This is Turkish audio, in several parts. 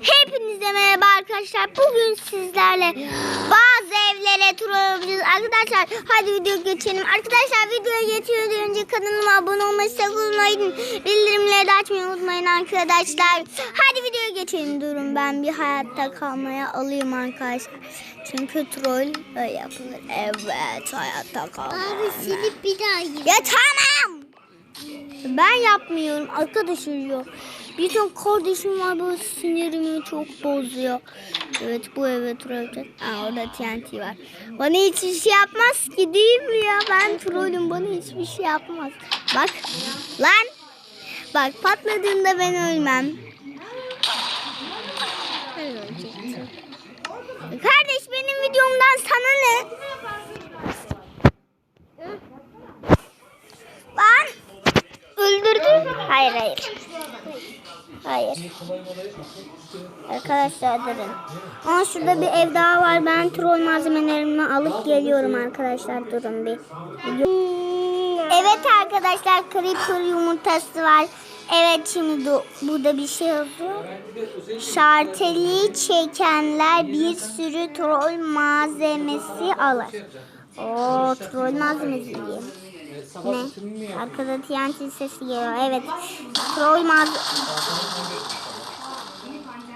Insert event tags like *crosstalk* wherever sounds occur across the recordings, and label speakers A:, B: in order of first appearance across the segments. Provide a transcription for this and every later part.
A: Hepinize merhaba arkadaşlar. Bugün sizlerle bazı evlere tur yapacağız. Arkadaşlar hadi video geçelim. Arkadaşlar videoya geçmeden önce kanalıma abone olmayı sakın unutmayın. Bildirimleri de açmayı unutmayın arkadaşlar. Hadi videoya geçelim. Durun ben bir hayatta kalmaya alayım arkadaşlar. Çünkü troll böyle yapılır. Evet hayatta kalmaya.
B: Abi silip bir daha yiyeyim.
A: Ya tamam. Ben yapmıyorum arkadaşlar. Bir tane kardeşim var böyle sinirimi çok bozuyor. Evet bu eve trolleyeceğiz. Aa orada TNT var. Bana hiçbir şey yapmaz ki değil mi ya? Ben trollüm bana hiçbir şey yapmaz. Bak lan. Bak patladığında ben ölmem. Kardeş benim videomdan sana ne? Lan öldürdün. Hayır hayır. Hayır. Arkadaşlar durun. Aa şurada bir ev daha var. Ben troll malzemelerimi alıp geliyorum arkadaşlar. Durun bir. Evet arkadaşlar creeper yumurtası var. Evet şimdi burada bir şey yazıyor. Şarteli çekenler bir sürü troll malzemesi alır. Oo troll malzemesi diyeyim. Ne? Arkada TNT sesi geliyor. Evet.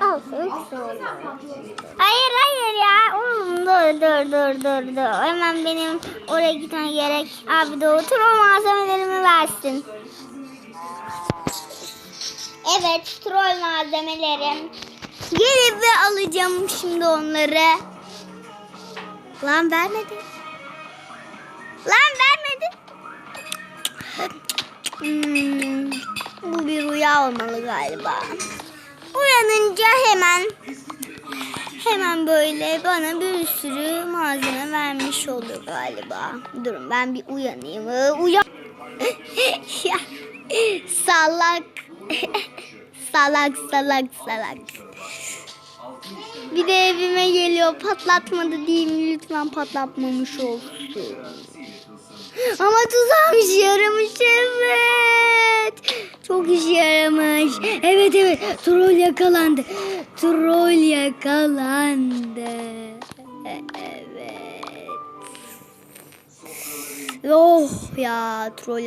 A: Al troll. Hayır hayır ya. Oğlum dur dur dur dur dur. Hemen benim oraya gitmem gerek. Abi de o troll malzemelerimi versin. Evet, troll malzemelerim. Gelip ve alacağım şimdi onları. Lan vermedi. Lan. Hmm, bu bir rüya olmalı galiba. Uyanınca hemen hemen böyle bana bir sürü malzeme vermiş oldu galiba. Durun ben bir uyanayım. Ee, Uyan. *laughs* ya, salak. *laughs* salak salak salak. Bir de evime geliyor patlatmadı mi? Lütfen patlatmamış olsun. Ama tuzağım işe yaramış evet. Çok işe yaramış. Evet evet troll yakalandı. Troll yakalandı. Evet. Oh ya troll.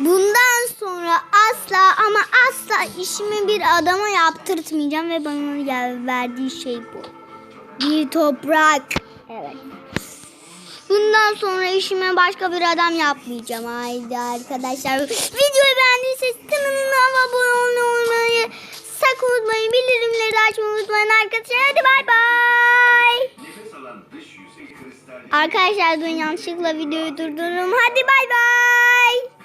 A: Bundan sonra asla ama asla işimi bir adama yaptırtmayacağım ve bana verdiği şey bu. Bir toprak. Evet. Bundan sonra işime başka bir adam yapmayacağım. Haydi arkadaşlar. Videoyu beğendiyseniz kanalıma abone olmayı sakın unutmayın. Bildirimleri açmayı unutmayın arkadaşlar. Hadi bay bay. Arkadaşlar ben yanlışlıkla videoyu durdururum. Hadi bay bay.